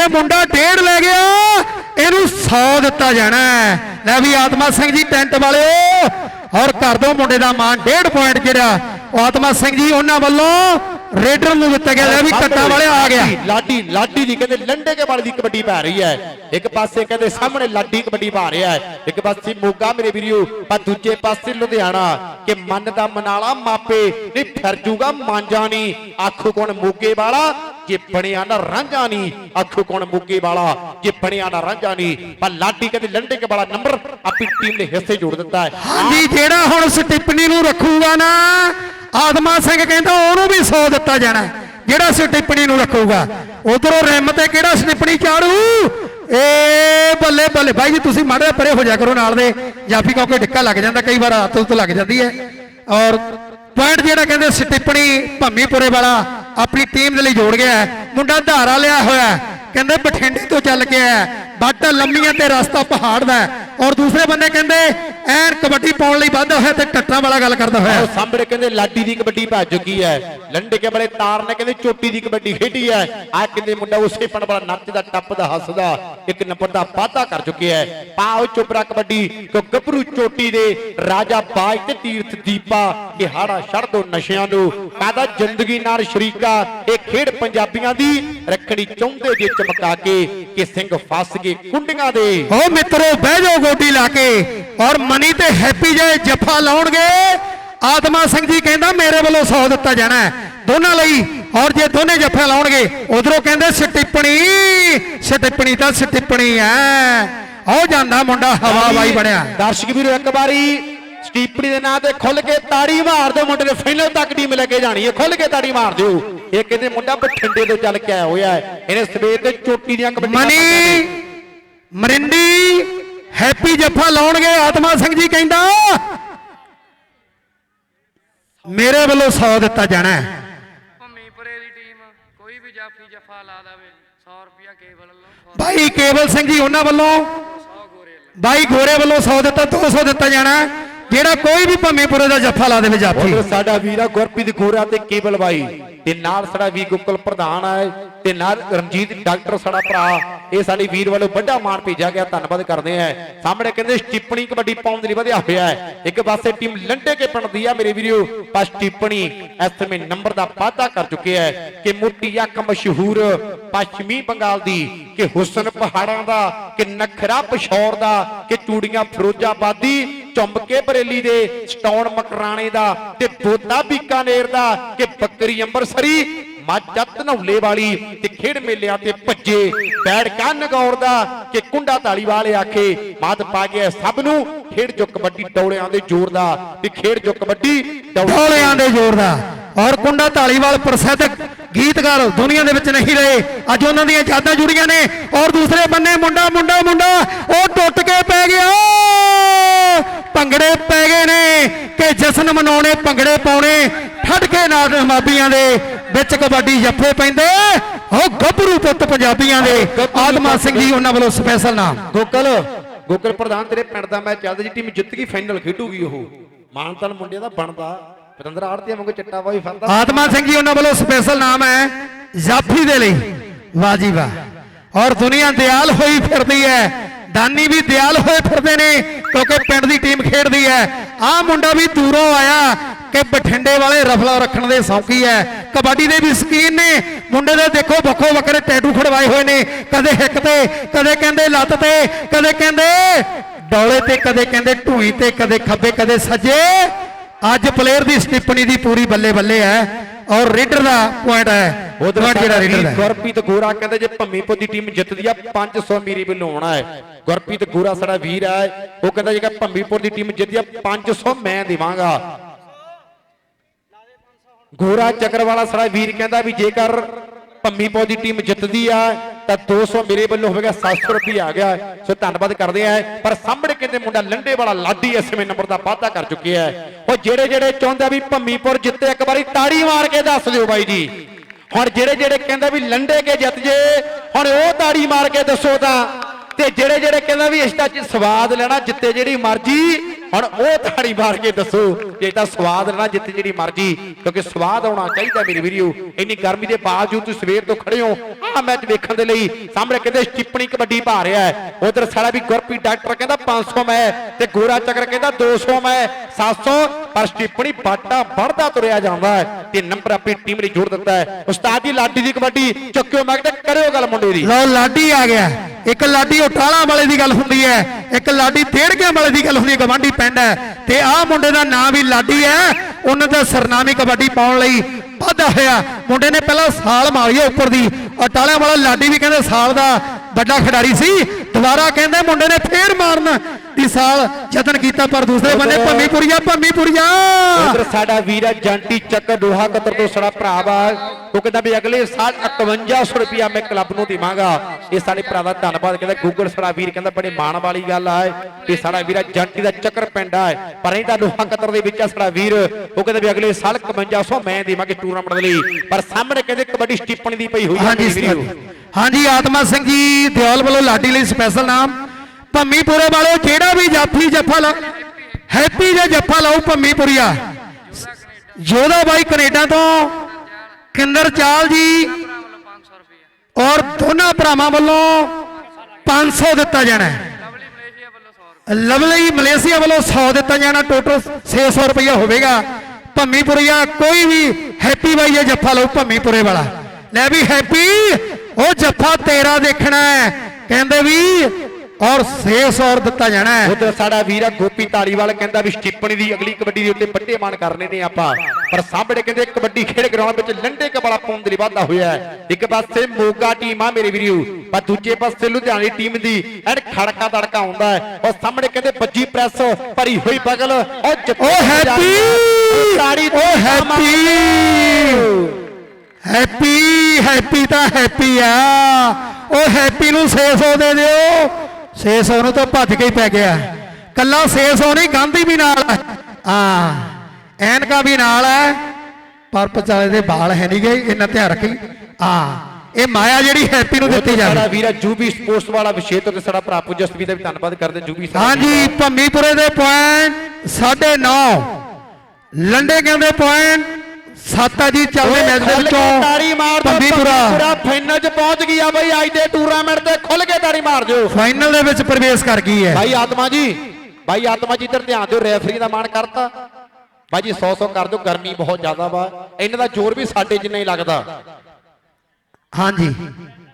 ਜੇ ਮੁੰਡਾ ਡੇਢ ਲੈ ਗਿਆ। ਇਹਨੂੰ 100 ਦਿੱਤਾ ਜਾਣਾ। ਲੈ ਵੀ ਆਤਮਾ ਸਿੰਘ ਜੀ ਟੈਂਟ ਵਾਲਿਓ ਔਰ ਕਰ ਦੋ ਮੁੰਡੇ ਦਾ ਮਾਨ ਡੇਢ ਪੁਆਇੰਟ ਜਿਹੜਾ ਆਤਮਾ ਸਿੰਘ ਜੀ ਉਹਨਾਂ ਵੱਲੋਂ ਰੇਡਰ ਨੂੰ ਦਿੱਤਾ ਗਿਆ। ਲੈ ਵੀ ਕੱਟਾ ਵਾਲੇ ਆ ਗਿਆ। ਲਾਡੀ ਲਾਡੀ ਦੀ ਕਹਿੰਦੇ ਲੰਡੇ ਕੇ ਵਾਲੀ ਦੀ ਕਬੱਡੀ ਪਾ ਰਹੀ ਹੈ। ਇੱਕ ਪਾਸੇ ਕਹਿੰਦੇ ਸਾਹਮਣੇ ਲਾਡੀ ਕਬੱਡੀ ਪਾ ਰਿਹਾ ਹੈ। ਇੱਕ ਪਾਸੇ ਮੋਗਾ ਮੇਰੇ ਵੀਰੋ ਪਰ ਦੂਜੇ ਪਾਸੇ ਲੁਧਿਆਣਾ ਕਿ ਮਨ ਦਾ ਮਨਾਲਾ ਮਾਪੇ ਨਹੀਂ ਫਿਰ ਜੂਗਾ ਮਾਂਜਾ ਨਹੀਂ। ਆਖੂ ਕੌਣ ਮੋਗੇ ਵਾਲਾ? ਜੇ ਬਣਿਆ ਨਾ ਰਾਂਝਾ ਨਹੀਂ ਆਖੂ ਕੌਣ ਮੋਗੇ ਵਾਲਾ? ਜੇ ਬਣਿਆ ਨਾ ਰਾਂਝਾ ਨਹੀਂ, ਪਰ ਲਾਡੀ ਕਹਿੰਦੇ ਲੰਡੇ ਕੇ ਵਾਲਾ ਨੰਬਰ ਆਪਣੀ ਟੀਮ ਨੇ ਹਿੱਸੇ ਜੋੜ ਦਿੱਤਾ ਹੈ। ਹਾਂਜੀ, ਜਿਹੜਾ ਹੁਣ ਸਟਿਪਣੀ ਨੂੰ ਰੱਖੂਗਾ ਨਾ ਆਤਮਾ ਸਿੰਘ ਕਹਿੰਦਾ ਉਹਨੂੰ ਵੀ 100 ਦਿੱਤਾ ਜਾਣਾ ਜਿਹੜਾ ਸਟਿਪਣੀ ਨੂੰ ਰੱਖੂਗਾ। ਉਧਰੋਂ ਰਿਮ ਤੇ ਕਿਹੜਾ ਸਟਿਪਣੀ ਚਾੜੂ? ਏ ਬੱਲੇ ਬੱਲੇ, ਬਾਈ ਜੀ ਤੁਸੀਂ ਮਾੜੇ ਜਿਹੇ ਪਰੇ ਹੋ ਜਾ ਕਰੋ ਨਾਲ ਦੇ। ਜਾਫੀ ਕਿਉਂਕਿ ਡਿੱਕਾ ਲੱਗ ਜਾਂਦਾ, ਕਈ ਵਾਰ ਹੱਥ ਉੱਤੇ ਲੱਗ ਜਾਂਦੀ ਹੈ। ਔਰ ਪੁਆਇੰਟ ਜਿਹੜਾ ਕਹਿੰਦੇ ਸਟਿਪਣੀ ਭੰਮੀਪੁਰੇ ਵਾਲਾ ਆਪਣੀ ਟੀਮ ਦੇ ਲਈ ਜੋੜ ਗਿਆ ਹੈ। ਮੁੰਡਾ ਧਾਰਾ ਲਿਆ ਹੋਇਆ ਹੈ। ਕਹਿੰਦੇ ਬਠਿੰਡੇ ਤੋਂ ਚੱਲ ਕੇ ਆਇਆ ਬੱਟ ਲੰਮੀਆਂ ਤੇ ਰਸਤਾ ਪਹਾੜ ਦਾ ਔਰ ਦੂਸਰੇ ਬੰਦੇ ਕਹਿੰਦੇ ਐਨ ਕਬੱਡੀ ਪਾਉਣ ਲਈ ਵਾਧਾ ਹੋਇਆ ਤੇ ਟੱਟਾਂ ਵਾਲਾ ਗੱਲ ਕਰਦਾ ਹੋਇਆ। ਸਾਹਮਣੇ ਕਹਿੰਦੇ ਲਾਡੀ ਦੀ ਕਬੱਡੀ ਭੱਜ ਚੁੱਕੀ ਹੈ। ਲੰਡੇ ਕੇ ਬੜੇ ਤਾਰ ਨੇ ਕਹਿੰਦੇ ਚੋਟੀ ਦੀ ਕਬੱਡੀ ਖੇਡੀ ਹੈ। ਆ ਕਹਿੰਦੇ ਮੁੰਡਾ ਉਸੇ ਪਣ ਵਾਲਾ ਨੱਚਦਾ ਟੱਪਦਾ ਹੱਸਦਾ ਇੱਕ ਨੰਬਰ ਦਾ ਵਾਅਦਾ ਕਰ ਚੁੱਕਿਆ ਹੈ। ਪਾਓ ਚੁਪਰਾ ਕਬੱਡੀ ਕੋ ਗੱਭਰੂ ਚੋਟੀ ਦੇ ਰਾਜਾ ਬਾਜ ਤੇ ਤੀਰਥ ਦੀਪਾ ਇਹ ਹਾੜਾ ਛੱਡ ਦੋ ਨਸ਼ਿਆਂ ਨੂੰ। ਕਾਦਾ ਜ਼ਿੰਦਗੀ ਨਾਲ ਸ਼ਰੀਕਾ ਇਹ ਖੇਡ ਪੰਜਾਬੀਆਂ ਦੀ ਰੱਖੜੀ ਚਾਹੁੰਦੇ ਜੇ ਚਮਕਾ ਕੇ ਕਿ ਸਿੰਘ ਫਸ ਗਏ ਕੁੰਡੀਆਂ ਦੇ। ਓ ਮਿੱਤਰੋ ਬਹਿ ਜਾਓ ਗੋਡੀ ਲਾ ਕੇ ਔਰ ਮਨੀ ਤੇ ਹੈਪੀ ਜੇ ਜੱਫਾ ਲਾਉਣਗੇ। ਆਤਮਾ ਸਿੰਘ ਜੀ ਕਹਿੰਦਾ ਮੇਰੇ ਵੱਲੋਂ 100 ਦਿੱਤਾ ਜਾਣਾ ਦੋਨਾਂ ਲਈ ਔਰ ਜੇ ਦੋਨੇ ਜੱਫੇ ਲਾਉਣਗੇ ਉਧਰੋਂ ਕਹਿੰਦੇ ਸਟਿੱਪਣੀ ਸਟਿੱਪਣੀ ਤਾਂ ਸਟਿੱਪਣੀ ਐ ਉਹ ਜਾਂਦਾ ਮੁੰਡਾ ਹਵਾ ਬਾਈ ਬਣਿਆ। ਦਰਸ਼ਕ ਵੀਰੋ ਇੱਕ ਵਾਰੀ ਸਟੀਪਣੀ ਦੇ ਨਾਂ ਤੇ ਖੁੱਲ ਕੇ ਤਾੜੀ ਮਾਰ ਦਿਓ ਮੁੰਡੇ ਨੇ ਫਾਈਨਲ ਤੱਕ ਟੀਮ ਲੈ ਕੇ ਜਾਣੀ ਹੈ। ਖੁੱਲ ਕੇ ਤਾੜੀ ਮਾਰ ਦਿਓ। ਇਹ ਕਹਿੰਦੇ ਮੁੰਡਾ ਬਠਿੰਡੇ ਤੋਂ ਚੱਲ ਕੇ ਆਇਆ ਹੋਇਆ ਹੈ। ਇਹਨੇ ਸਵੇਰ ਤੇ ਚੋਟੀ ਦੀਆਂ ਕਬੱਡੀਆਂ ਮਨੀ ਮਰਿੰਡੀ ਹੈਪੀ ਜੱਫਾ ਲਾਉਣਗੇ ਆਤਮਾ ਸਿੰਘ ਜੀ ਕਹਿੰਦਾ ਮੇਰੇ ਵੱਲੋਂ 100 ਦਿੱਤਾ ਜਾਣਾ ਹੈ ਭੰਮੀਪੁਰੇ ਦੀ ਟੀਮ ਕੋਈ ਵੀ ਜਾਫੀ ਜਫਾ ਲਾ ਦੇਵੇ 100 ਰੁਪਿਆ ਕੇਵਲ ਲਓ ਭਾਈ ਕੇਵਲ ਸਿੰਘ ਜੀ ਉਹਨਾਂ ਵੱਲੋਂ 100 ਗੋਰੇ ਲਓ ਬਾਈ ਗੋਰੇ ਵੱਲੋਂ 100 ਦਿੱਤਾ 200 ਦਿੱਤਾ ਜਾਣਾ। ਜਿਹੜਾ ਕੋਈ ਵੀ ਭੰਮੇਪੁਰੇ ਦਾ ਜੱਫਾ ਲਾ ਦੇਵੇ ਜਾਫੀ ਸਾਡਾ ਵੀਰਾ ਗੁਰਪ੍ਰੀਤ ਗੋਰਾ ਤੇ ਕੇਬਲ ਬਾਈ ਤੇ ਨਾਲ ਸਾਡਾ ਵੀ ਗੁੱਕਲ ਪ੍ਰਧਾਨ ਹੈ ਤੇ ਨਾਲ ਰਣਜੀਤ ਡਾਕਟਰ ਸਾਡਾ ਭਰਾ ਇਹ ਸਾਡੇ ਵੀਰ ਵੱਲੋਂ ਵੱਡਾ ਮਾਣ ਭੇਜਿਆ ਗਿਆ, ਧੰਨਵਾਦ ਕਰਦੇ ਆ ਸਾਹਮਣੇ ਕਹਿੰਦੇ ਸਟਿੱਪਣੀ ਕਬੱਡੀ ਪਾਉਣ ਦੇ ਲਈ ਵਧਿਆ ਹੋਇਆ ਹੈ। ਇੱਕ ਪਾਸੇ ਟੀਮ ਲੰਡੇ ਕੇ ਪਿੰਡ ਦੀ ਆ, ਮੇਰੇ ਵੀਰੋ, ਪਰ ਸਟਿੱਪਣੀ ਇਸ ਸਮੇਂ ਨੰਬਰ ਦਾ ਵਾਅਦਾ ਕਰ ਚੁੱਕਿਆ ਹੈ ਕਿ ਮੋਟੀ ਅੱਖ ਮਸ਼ਹੂਰ ਪੱਛਮੀ ਬੰਗਾਲ ਦੀ, ਕਿ ਹੁਸਨ ਪਹਾੜਾਂ ਦਾ, ਕਿ ਨਖਰਾ ਪਸ਼ੌਰ ਦਾ, ਕਿ ਚੂੜੀਆਂ ਫਿਰੋਜ਼ਾਬਾਦੀ ਚੁੰਮ ਕੇ ਬਰੇਲੀ ਦੇ, ਸਟਾਉਣ ਮਕਰਾਣੇ ਦਾ, ਤੇ ਬੋਦਾ ਬੀਕਾਨੇਰ ਦਾ, ਕਿ ਬੱਕਰੀ ਅੰਬਰਸਰੀ, ਮੱਝ ਧਨੌਲੇ ਵਾਲੀ, ਤੇ ਖੇਡ ਮੇਲਿਆਂ ਤੇ ਭੱਜੇ। ਬੈੜ ਕਾ ਨਗੌਰ ਕਿ ਕੁੰਡਾ ਢਾਲੀ ਆਖੇ, ਮਾਤ ਪਾ ਗਿਆ ਸਭ ਨੂੰ। ਖੇਡ ਜੋ ਕਬੱਡੀ ਡੌਲਿਆਂ ਦੇ ਜ਼ੋਰ ਦਾ ਤੇ ਖੇਡ ਜੋ ਕਬੱਡੀ ਢੋਲਿਆਂ ਦੇ ਜ਼ੋਰ ਦਾ। ਔਰ ਕੁੰਡਾ ਢਾਲੀਵਾਲ ਪ੍ਰਸਿੱਧ ਗੀਤਕਾਰ ਦੁਨੀਆ ਦੇ ਵਿੱਚ ਨਹੀਂ ਰਹੇ। ਅੱਜ ਉਹਨਾਂ ਦੀਆਂ ਯਾਦਾਂ ਜੁੜੀਆਂ ਨੇ। ਔਰ ਦੂਸਰੇ ਬੰਨੇ ਮੁੰਡਾ ਮੁੰਡਾ ਮੁੰਡਾ, ਉਹ ਟੁੱਟ ਕੇ ਪੈ ਗਿਆ। ਭੰਗੜੇ ਪੈ ਗਏ ਨੇ ਕਿ ਜਸ਼ਨ ਮਨਾਉਣੇ, ਭੰਗੜੇ ਪਾਉਣੇ। ਠੱਡ ਕੇ ਨਾਲ ਮਾਬੀਆਂ ਦੇ ਵਿੱਚ ਕਬੱਡੀ ਜੱਫੇ ਪੈਂਦੇ ਉਹ ਗੱਭਰੂ ਪੁੱਤ ਪੰਜਾਬੀਆਂ ਦੇ। ਆਤਮਾ ਸਿੰਘ ਜੀ ਉਹਨਾਂ ਵੱਲੋਂ ਸਪੈਸ਼ਲ ਨਾਮ। ਗੋਕਲ ਗੋਕਲ ਪ੍ਰਧਾਨ ਤੇਰੇ ਪਿੰਡ ਦਾ ਮੈਚ ਚੱਲਦਾ ਜੀ ਟੀਮ ਜਿੱਤ ਗਈ ਫਾਈਨਲ ਖੇਡੂਗੀ ਉਹ। ਮਾਨਤਨ ਮੁੰਡਿਆਂ ਦਾ ਬਣਦਾ। ਪਤੰਦਰ ਆੜਤੀਆਂ ਵਾਂਗੂ ਚਿੱਟਾ ਵਾਈ ਫਿਰਦਾ। ਆਤਮਾ ਸਿੰਘ ਜੀ ਉਹਨਾਂ ਵੱਲੋਂ ਸਪੈਸ਼ਲ ਨਾਮ ਹੈ ਜਾਫੀ ਦੇ ਲਈ। ਵਾਹ ਜੀ ਵਾਹ। ਔਰ ਦੁਨੀਆ ਦਿਆਲ ਹੋਈ ਫਿਰਦੀ ਹੈ। ਦਾਨੀ ਵੀ ਦਿਆਲ ਹੋਏ ਫਿਰਦੇ ਨੇ। ਕਿਉਂਕਿ ਪਿੰਡ ਦੀ ਟੀਮ ਖੇਡਦੀ ਹੈ। ਆਹ ਮੁੰਡਾ ਵੀ ਦੂਰੋਂ ਆਇਆ ਕਿ ਬਠਿੰਡੇ ਵਾਲੇ ਰਫਲਾ ਰੱਖਣ ਦੇ ਸੌਕੀ ਹੈ। ਕਬੱਡੀ ਦੇ ਵੀ ਸਕੀਨ ਨੇ। ਮੁੰਡੇ ਦੇ ਦੇਖੋ ਵੱਖੋ ਵੱਖਰੇ ਟੈਟੂ ਖੜਵਾਏ ਹੋਏ ਨੇ। ਕਦੇ ਹਿੱਕ ਤੇ, ਕਦੇ ਕਹਿੰਦੇ ਲੱਤ ਤੇ, ਕਦੇ ਕਹਿੰਦੇ ਡੌਲੇ ਤੇ, ਕਦੇ ਕਹਿੰਦੇ ਢੂਈ ਤੇ, ਕਦੇ ਖੱਬੇ, ਕਦੇ ਸੱਜੇ। ਅੱਜ ਪਲੇਅਰ ਦੀ ਸਟਿਪਣੀ ਦੀ ਪੂਰੀ ਬੱਲੇ ਬੱਲੇ ਹੈ। ਔਰ ਰੇਡਰ ਦਾ ਪੁਆਇੰਟ ਹੈ। ਉਧਰ ਜਿਹੜਾ ਰੇਡਰ ਹੈ। ਗੁਰਪ੍ਰੀਤ ਗੋਰਾ ਕਹਿੰਦੇ ਜੇ ਭੰਮੀਪੁਰ ਦੀ ਟੀਮ ਜਿੱਤਦੀ ਆ 500 ਮੀਰੀ ਵੱਲੋਂ ਆਉਣਾ ਹੈ। ਗੁਰਪ੍ਰੀਤ ਗੋਰਾ ਸਾਡਾ ਵੀਰ ਹੈ। ਉਹ ਕਹਿੰਦਾ ਜੇਕਰ ਭੰਮੀਪੁਰ ਦੀ ਟੀਮ ਜਿੱਤਦੀ ਆ 500 ਮੈਂ ਦੇਵਾਂਗਾ। ਗੋਰਾ ਚੱਕਰਵਾਲਾ ਸਾਡਾ ਵੀਰ ਕਹਿੰਦਾ ਵੀ ਜੇਕਰ ਭੰਮੀਪੁਰ ਦੀ ਟੀਮ ਜਿੱਤਦੀ ਆ ਤਾਂ 200 ਮੇਰੇ ਵੱਲੋਂ ਹੋਵੇਗਾ 700 ਰੁਪਏ ਆ ਗਿਆ ਸੋ ਧੰਨਵਾਦ ਕਰਦੇ ਆ ਪਰ ਸਾਹਮਣੇ ਕਹਿੰਦੇ ਮੁੰਡਾ ਲੰਡੇ ਵਾਲਾ ਲਾਡੀ ਐਸਵੇਂ ਨੰਬਰ ਦਾ ਵਾਅਦਾ ਕਰ ਚੁੱਕਿਆ ਹੈ। ਉਹ ਜਿਹੜੇ ਜਿਹੜੇ ਚਾਹੁੰਦੇ ਵੀ ਭੰਮੀਪੁਰ ਜਿੱਤੇ ਇੱਕ ਵਾਰੀ ਤਾੜੀ ਮਾਰ ਕੇ ਦੱਸ ਦਿਓ ਬਾਈ ਜੀ। ਹੁਣ ਜਿਹੜੇ ਜਿਹੜੇ ਕਹਿੰਦੇ ਵੀ ਲੰਡੇ ਕੇ ਜਿੱਤ ਜੇ, ਹੁਣ ਉਹ ਤਾੜੀ ਮਾਰ ਕੇ ਦੱਸੋ ਤਾਂ। ਤੇ ਜਿਹੜੇ ਜਿਹੜੇ ਕਹਿੰਦਾ ਵੀ ਇਸ ਦਾ ਸਵਾਦ ਲੈਣਾ, ਜਿੱਤੇ ਜਿਹੜੀ ਮਰਜ਼ੀ ਹੁਣ ਉਹ ਤਾੜੀ ਮਾਰ ਕੇ ਦੱਸੋ ਜੇ ਤਾਂ ਸਵਾਦ ਨਾ ਜਿੱਥੇ ਜਿਹੜੀ ਮਰਜ਼ੀ, ਕਿਉਂਕਿ ਸਵਾਦ ਆਉਣਾ ਚਾਹੀਦਾ ਮੇਰੇ ਵੀਰੋ ਇੰਨੀ ਗਰਮੀ ਦੇ ਬਾਵਜੂਦ ਤੁਸੀਂ ਸਵੇਰ ਤੋਂ ਖੜੇ ਹੋ ਆ ਮੈਚ ਵੇਖਣ ਦੇ ਲਈ ਸਾਹਮਣੇ ਕਹਿੰਦੇ ਟਿੱਪਣੀ ਕਬੱਡੀ ਪਾ ਰਿਹਾ ਹੈ। ਉਧਰ ਸਾਡਾ ਵੀ ਗੁਰਪ੍ਰੀਤ ਡਾਕਟਰ ਕਹਿੰਦਾ 500 ਮੈਂ, ਤੇ ਗੋਰਾ ਚੱਕਰ ਕਹਿੰਦਾ 200 ਮੈਂ 700 ਪਰ ਟਿੱਪਣੀ ਬਾਟਾ ਵੱਧਦਾ ਤੁਰਿਆ ਜਾਂਦਾ ਹੈ ਤੇ ਨੰਬਰ ਆਪਣੀ ਟੀਮ ਲਈ ਜੋੜ ਦਿੱਤਾ ਹੈ। ਉਸਤਾਦ ਜੀ, ਲਾਡੀ ਦੀ ਕਬੱਡੀ, ਚੱਕਿਓ ਮੈਂ ਕਹਿੰਦਾ ਕਰਿਓ ਗੱਲ ਮੁੰਡੇ ਦੀ। ਲਓ, ਲਾਡੀ ਆ ਗਿਆ। ਇੱਕ ਲਾਡੀ ਉਟਾਲਾ ਵਾਲੇ ਦੀ ਗੱਲ ਹੁੰਦੀ ਹੈ, ਇੱਕ ਲਾਡੀ ਡੇੜਕੇ ਵਾਲੇ ਦੀ ਗੱਲ ਹੁੰਦੀ ਹੈ, ਗਵਾਂਢੀ ਪਿੰਡ ਹੈ। ਤੇ ਆਹ ਮੁੰਡੇ ਦਾ ਨਾਂ ਵੀ ਲਾਡੀ ਹੈ। ਉਹਨਾਂ ਦਾ ਸਰਨਾਮੀ ਕਬੱਡੀ ਪਾਉਣ ਲਈ ਵਾਧਾ ਹੋਇਆ ਮੁੰਡੇ ਨੇ ਪਹਿਲਾਂ ਸਾਲ ਮਾਰੀ ਹੈ ਉੱਪਰ ਦੀ। ਅਟਾਲਿਆਂ ਵਾਲਾ ਲਾਡੀ ਵੀ ਕਹਿੰਦੇ ਸਾਲ ਦਾ ਵੱਡਾ ਖਿਡਾਰੀ ਸੀ। ਦੁਬਾਰਾ ਕਹਿੰਦੇ ਮੁੰਡੇ ਨੇ ਫੇਰ ਮਾਰਨ। ਦੀ ਸਾਲ ਯਤਨ ਕੀਤਾ ਪਰ ਦੂਸਰੇ ਬੰਨੇ ਭੰਮੀਪੁਰੀਆ ਭੰਮੀਪੁਰੀਆ। ਉਧਰ ਸਾਡਾ ਵੀਰ ਹੈ ਜੰਟੀ ਚੱਕਰ ਦੋਹਾ ਕਤਰ ਤੋਂ ਸਾਡਾ ਭਰਾ ਵਾ ਉਹ ਕਹਿੰਦਾ ਵੀ ਅਗਲੇ ਸਾਲ 5100 ਰੁਪਿਆ ਮੈਂ ਕਲੱਬ ਨੂੰ ਦੇਵਾਂਗਾ। ਇਹ ਸਾਡੇ ਭਰਾ ਦਾ ਧੰਨਵਾਦ। ਕਹਿੰਦਾ ਗੂਗਲ ਸਾਡਾ ਵੀਰ ਕਹਿੰਦਾ ਬੜੇ ਮਾਣ ਵਾਲੀ ਗੱਲ ਆ। ਕਿ ਸਾਡਾ ਵੀਰ ਹੈ ਜੰਟੀ ਦਾ ਚੱਕਰ ਪਿੰਡ ਆ। ਪਰ ਇਹ ਤਾਂ ਦੋਹਾ ਕਤਰ ਦੇ ਵਿੱਚ ਆ ਸਾਡਾ ਵੀਰ। ਉਹ ਕਹਿੰਦਾ ਵੀ ਅਗਲੇ ਸਾਲ 5100 ਮੈਂ ਦੇਵਾਂਗੇ ਟੂਰਨਾਮੈਂਟ ਦੇ ਲਈ। ਪਰ ਸਾਹਮਣੇ ਕਹਿੰਦੇ ਕਬੱਡੀ ਸਟਿੱਪਣੀ ਦੀ ਪਈ ਹੋਈ ਵੀਰੋ। ਹਾਂਜੀ ਆਤਮਾ ਸਿੰਘ ਜੀ ਦਿਓਲ ਵੱਲੋਂ ਲਾਡੀ ਲਈ ਸਪੈਸ਼ਲ ਨਾਮ। ਭੰਮੀਪੁਰੇ ਵਾਲੋ ਜਿਹੜਾ ਵੀ ਜਾਫੀ ਜੱਫਾ ਲਾ ਹੈਪੀ ਜੇ ਜੱਫਾ ਲਾਉ ਭੰਮੀਪੁਰੀਆ। ਜੋਦਾ ਬਾਈ ਕੈਨੇਡਾ ਤੋਂ ਕਿੰਦਰ ਚਾਲ ਜੀ ਔਰ ਦੋਨਾਂ ਭਰਾਵਾਂ ਵੱਲੋਂ 500 ਦਿੱਤਾ ਜਾਣਾ ਲਵਲੀ ਮਲੇਸ਼ੀਆ ਵੱਲੋਂ 100 ਲਵਲੀ ਮਲੇਸ਼ੀਆ ਵੱਲੋਂ 100 ਦਿੱਤਾ ਜਾਣਾ, ਟੋਟਲ 600 ਰੁਪਇਆ ਹੋਵੇਗਾ। ਭੰਮੀਪੁਰੀਆ ਕੋਈ ਵੀ ਹੈਪੀ ਬਾਈ ਇਹ ਜੱਫਾ ਲਓ ਭੰਮੀਪੁਰੇ ਵਾਲਾ। ਲੈ ਵੀ ਹੈਪੀ, ਉਹ ਜੱਫਾ ਤੇਰਾ ਦੇਖਣਾ ਹੈ। ਕਹਿੰਦੇ ਵੀ ਔਰ 600 ਦਿੱਤਾ ਜਾਣਾ ਹੈ। ਉਧਰ ਸਾਡਾ ਵੀਰ ਆ ਗੋਪੀ ਧਾਲੀਵਾਲ ਕਹਿੰਦਾ ਵੀ ਸਟਿੱਪਣੀ ਦੀ ਅਗਲੀ ਕਬੱਡੀ ਦੇ ਉੱਤੇ ਵੱਡੇ ਮਾਨ ਕਰਨੇ ਨੇ ਆਪਾਂ। ਪਰ ਸਾਹਮਣੇ ਕਹਿੰਦੇ ਕਬੱਡੀ ਖੇਡ ਗਰਾਊਂਡ ਵਿੱਚ ਲੰਡੇ ਕਬਲਾ ਪਾਉਣ ਦੇ ਲਈ ਵਾਧਾ ਹੋਇਆ ਹੈ। ਇੱਕ ਪਾਸੇ ਮੋਗਾ ਟੀਮ ਆ ਮੇਰੇ ਵੀਰੋ ਪਰ ਦੂਜੇ ਪਾਸੇ ਲੁਧਿਆਣੇ ਟੀਮ ਦੀ ਐਨ ਖੜਕਾ ਤੜਕਾ ਆਉਂਦਾ ਹੈ। ਔਰ ਸਾਹਮਣੇ ਕਹਿੰਦੇ ਬੱਜੀ ਪ੍ਰੈਸ ਭਰੀ ਹੋਈ ਬਗਲ ਉਹ ਓ ਹੈਪੀ! ਤਾੜੀ ਓ ਹੈਪੀ! ਹੈਪੀ ਹੈਪੀ ਤਾਂ ਹੈਪੀ ਆ। ਉਹ ਹੈਪੀ ਨੂੰ 600 ਦੇ ਦਿਓ। 600 ਨੂੰ ਤਾਂ ਭੱਜ ਕੇ ਹੀ ਪੈ ਗਿਆ। ਕੱਲਾ 600 ਨਹੀਂ ਗਾਂਧੀ ਵੀ ਨਾਲ ਹੈ ਹਾਂ ਐਨਕਾ ਵੀ ਨਾਲ ਹੈ ਪਰ ਪਚਾਲੇ ਦੇ ਵਾਲ ਹੈ ਨਹੀਂ ਗਏ ਇਹਨਾਂ ਧਿਆਨ ਰੱਖੀ। ਹਾਂ ਇਹ ਮਾਇਆ ਜਿਹੜੀ ਹੈਪੀ ਨੂੰ ਦਿੱਤੀ ਸਾਡਾ ਜਾਵੇ। ਵੀਰ ਆ ਜੂਬੀ ਸਪੋਰਟਸ ਵਾਲਾ ਵਿਸ਼ੇਸ਼ ਤੇ ਸਾਡਾ ਭਰਾ ਪੁਜਸਵੀ ਦਾ ਵੀ ਧੰਨਵਾਦ ਕਰਦੇ ਜੂਬੀ ਸਾਹਿਬ ਹਾਂਜੀ ਭੰਮੀਪੁਰੇ ਦੇ ਪੁਆਇੰਟ 9.5 ਲੰਡੇ ਕਹਿੰਦੇ ਪੁਆਇੰਟ 7 ਆ ਜੀ ਚੱਲਦੇ ਮੈਚ ਦੇ ਵਿੱਚੋਂ ਭੰਮੀਪੁਰਾ। ਪੂਰਾ ਫਾਈਨਲ 'ਚ ਪਹੁੰਚ ਗਿਆ ਬਈ ਅੱਜ ਦੇ ਟੂਰਨਾਮੈਂਟ ਖੁੱਲ ਕੇ ਤਾੜੀ ਮਾਰ ਦਿਓ। ਫਾਈਨਲ ਦੇ ਵਿੱਚ ਪ੍ਰਵੇਸ਼ ਕਰ ਗਈ ਹੈ। ਭਾਈ ਆਤਮਾ ਜੀ ਭਾਈ ਆਤਮਾ ਜੀ ਇੱਧਰ ਧਿਆਨ ਦਿਓ ਰੈਫਰੀ ਦਾ ਮਾਣ ਕਰਤਾ। ਭਾਈ ਜੀ 100 100 ਕਰ ਦਿਓ ਗਰਮੀ ਬਹੁਤ ਜ਼ਿਆਦਾ ਵਾ। ਇਹਨਾਂ ਦਾ ਜ਼ੋਰ ਵੀ ਸਾਡੇ ਜਿੰਨਾ ਹੀ ਲੱਗਦਾ। ਹਾਂਜੀ।